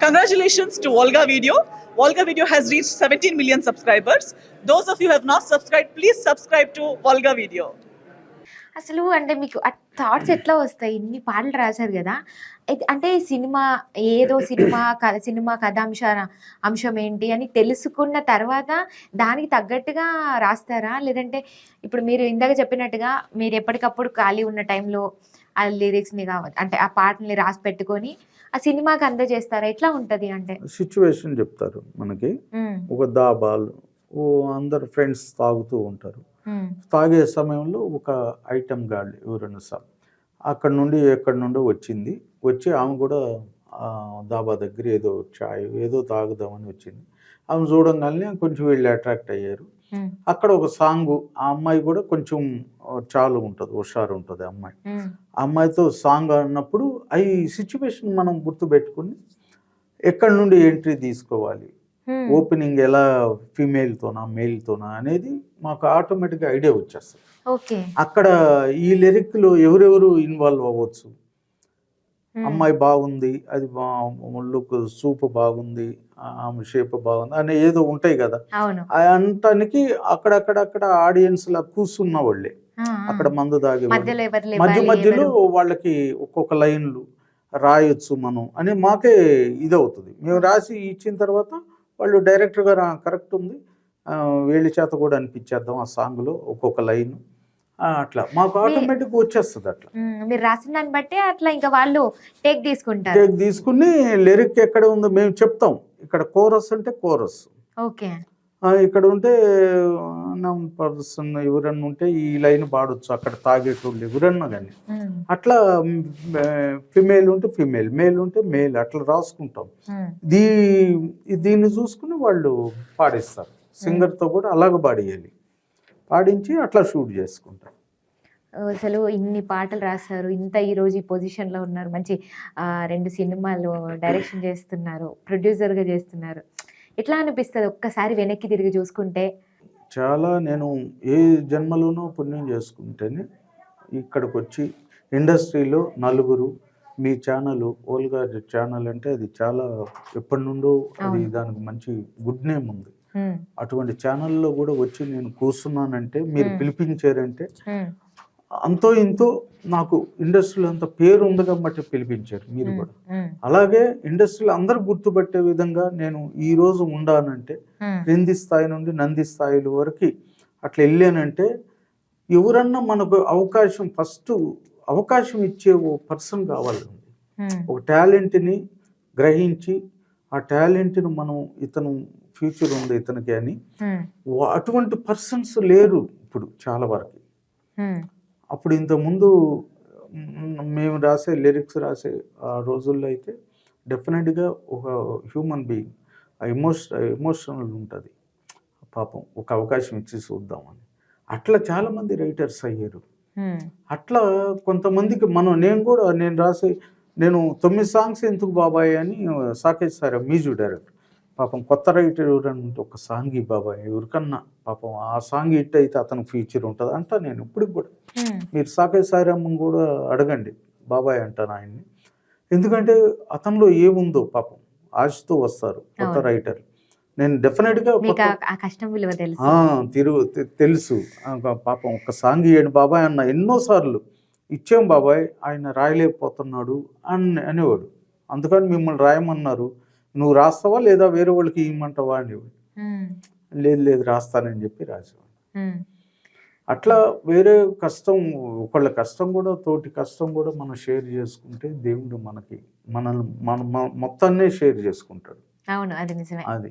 Congratulations to Volga Video. Volga Video has reached 17 million subscribers. Those of you who have not subscribed, please subscribe to Volga Video. అసలు అంటే మీకు ఆ thoughts ఎట్లా వస్తాయి? ఇన్ని పాటలు రాశారు కదా. అంటే సినిమా ఏదో సినిమా కథ సినిమా కథాంశ అంశం ఏంటి అని తెలుసుకున్న తర్వాత దానికి తగ్గట్టుగా రాస్తారా? లేదంటే ఇప్పుడు మీరు ఇందాక చెప్పినట్టుగా మీరు ఎప్పటికప్పుడు ఖాళీ ఉన్న టైంలో ఆ లిరిక్స్ని కావచ్చు అంటే ఆ పాటల్ని రాసి పెట్టుకొని ఆ సినిమాకి అందజేస్తారా? ఎట్లా ఉంటది అంటే? సిచ్యువేషన్ చెప్తారు మనకి. ఒక దాబాలు ఓ అందరు ఫ్రెండ్స్ తాగుతూ ఉంటారు. తాగే సమయంలో ఒక ఐటమ్ గార్డ్ ఎవరైనా సార్ అక్కడ నుండి ఎక్కడి నుండో వచ్చింది. వచ్చి ఆమె కూడా దాబా దగ్గర ఏదో చాయ్ ఏదో తాగుదామని వచ్చింది. ఆమె చూడంగానే కొంచెం వీళ్ళు అట్రాక్ట్ అయ్యారు. అక్కడ ఒక సాంగ్ ఆ అమ్మాయి కూడా కొంచెం చాలు ఉంటుంది హుషారు ఉంటుంది అమ్మాయి. అమ్మాయితో సాంగ్ అన్నప్పుడు ఈ సిచ్యువేషన్ మనం గుర్తుపెట్టుకుని ఎక్కడి నుండి ఎంట్రీ తీసుకోవాలి? ఓపెనింగ్ ఎలా ఫీమేల్తోనా మేల్తోనా అనేది మాకు ఆటోమేటిక్గా ఐడియా వచ్చేస్తుంది. అక్కడ ఈ లిరిక్లో ఎవరెవరు ఇన్వాల్వ్ అవ్వచ్చు? అమ్మాయి బాగుంది అది లుక్ సూప్ బాగుంది ఆమె షేప్ బాగుంది అనే ఏదో ఉంటాయి కదా. అంటానికి అక్కడక్కడక్కడ ఆడియన్స్ లా కూర్చున్న వాళ్ళే. అక్కడ మందు తాగే మధ్య మధ్యలో వాళ్ళకి ఒక్కొక్క లైన్లు రాయొచ్చు మనం అని మాకే ఇదవుతుంది. మేము రాసి ఇచ్చిన తర్వాత వాళ్ళు డైరెక్టర్ గారు కరెక్ట్ ఉంది. వీళ్ళ చేత కూడా అనిపించేద్దాం ఆ సాంగ్లో ఒక్కొక్క లైన్. అట్లా. మాకు ఆటోమేటిక్ వచ్చేస్తుంది అట్లా. మీరు రాసిన దాన్ని బట్టి అట్లా ఇంకా వాళ్ళు టేక్ తీసుకుంటారు. టేక్ తీసుకుని లిరిక్ ఎక్కడ ఉందో మేము చెప్తాం. ఇక్కడ కోరస్ అంటే కోరస్. ఓకే. ఇక్కడ ఉంటే పర్సన్ ఎవరన్నా ఉంటే ఈ లైన్ పాడొచ్చు. అక్కడ తాగేటోళ్ళు ఎవరన్నా కానీ అట్లా ఫిమేల్ ఉంటే ఫిమేల్ మేల్ ఉంటే మేల్ అట్లా రాసుకుంటాం. దీ దీన్ని చూసుకుని వాళ్ళు పాడిస్తారు. సింగర్తో కూడా అలాగ పాడేయాలి. పాడించి అట్లా షూట్ చేసుకుంటారు అసలు ఇన్ని పాటలు రాశారు. ఇంత ఈ రోజు ఈ పొజిషన్లో ఉన్నారు. మంచి రెండు సినిమాలు డైరెక్షన్ చేస్తున్నారు. ప్రొడ్యూసర్గా చేస్తున్నారు. ఎట్లా అనిపిస్తుంది ఒక్కసారి వెనక్కి తిరిగి చూసుకుంటే చాలా నేను ఏ జన్మలోనో పుణ్యం చేసుకుంటేనే ఇక్కడికి వచ్చి ఇండస్ట్రీలో నలుగురు మీ ఛానల్ ఓల్గా ఛానల్ అంటే అది చాలా ఎప్పటి నుండో అది. దానికి మంచి గుడ్ నేమ్ ఉంది అటువంటి ఛానల్లో కూడా వచ్చి నేను కూర్చున్నానంటే మీరు. పిలిపించారంటే అంతో ఇంతో నాకు ఇండస్ట్రీలో అంత పేరు ఉంది కాబట్టి పిలిపించారు మీరు కూడా. అలాగే ఇండస్ట్రీలో అందరూ గుర్తుపట్టే విధంగా నేను ఈ రోజు ఉండానంటే క్రింది స్థాయి నుండి నంది స్థాయిల వరకు అట్లా వెళ్ళానంటే ఎవరన్నా మనకు అవకాశం ఫస్ట్ అవకాశం ఇచ్చే ఓ పర్సన్ కావాలండి ఒక టాలెంట్ని గ్రహించి ఆ టాలెంట్ని మనం ఇతను ఫ్యూచర్ ఉంది ఇతనికి అని అటువంటి పర్సన్స్ లేరు ఇప్పుడు చాలా వరకు. అప్పుడు ఇంతకుముందు మేము రాసే లిరిక్స్ రాసే ఆ రోజుల్లో అయితే డెఫినెట్గా ఒక హ్యూమన్ బీయింగ్ ఆ ఎమోష ఎమోషనల్ ఉంటుంది. పాపం ఒక అవకాశం ఇచ్చి చూద్దామని. అట్లా చాలామంది రైటర్స్ అయ్యారు. అట్లా కొంతమందికి మనం నేను కూడా నేను రాసే నేను తొమ్మిది సాంగ్స్ ఎందుకు బాబాయ్ అని సాకేష్ సార్ మ్యూజిక్ డైరెక్టర్ పాపం కొత్త రైటర్ ఎవరైనా ఉంటే ఒక సాంగ్ ఈ బాబాయ్ ఎవరికన్నా పాపం ఆ సాంగ్ హిట్ అయితే అతను ఫ్యూచర్ ఉంటుంది అంటా నేను ఇప్పటికి కూడా. మీరు సాకేష్ సారమ్మని కూడా అడగండి బాబాయ్ అంటాను ఆయన్ని. ఎందుకంటే అతనిలో ఏముందో పాపం ఆశతో వస్తారు కొత్త. రైటర్. నేను డెఫినెట్గా తిరుగు తెలుసు. పాపం ఒక సాంగ్ ఇవ్వండి బాబాయ్ అన్న ఎన్నోసార్లు ఇచ్చాం బాబాయ్ ఆయన రాయలేకపోతున్నాడు అని అనేవాడు. అందుకని మిమ్మల్ని రాయమన్నారు. నువ్వు రాస్తావా లేదా వేరే వాళ్ళకి ఇవ్వమంటావా అనేవాడు ఉమ్, లేదు లేదు రాస్తానని చెప్పి రాసేవాడు. ఉమ్, అట్లా వేరే కష్టం ఒకళ్ళ కష్టం కూడా తోటి కష్టం కూడా మనం షేర్ చేసుకుంటే దేవుడు మనకి మనల్ని మన మొత్తాన్నే షేర్ చేసుకుంటాడు. అవును అది నిజమే. అది.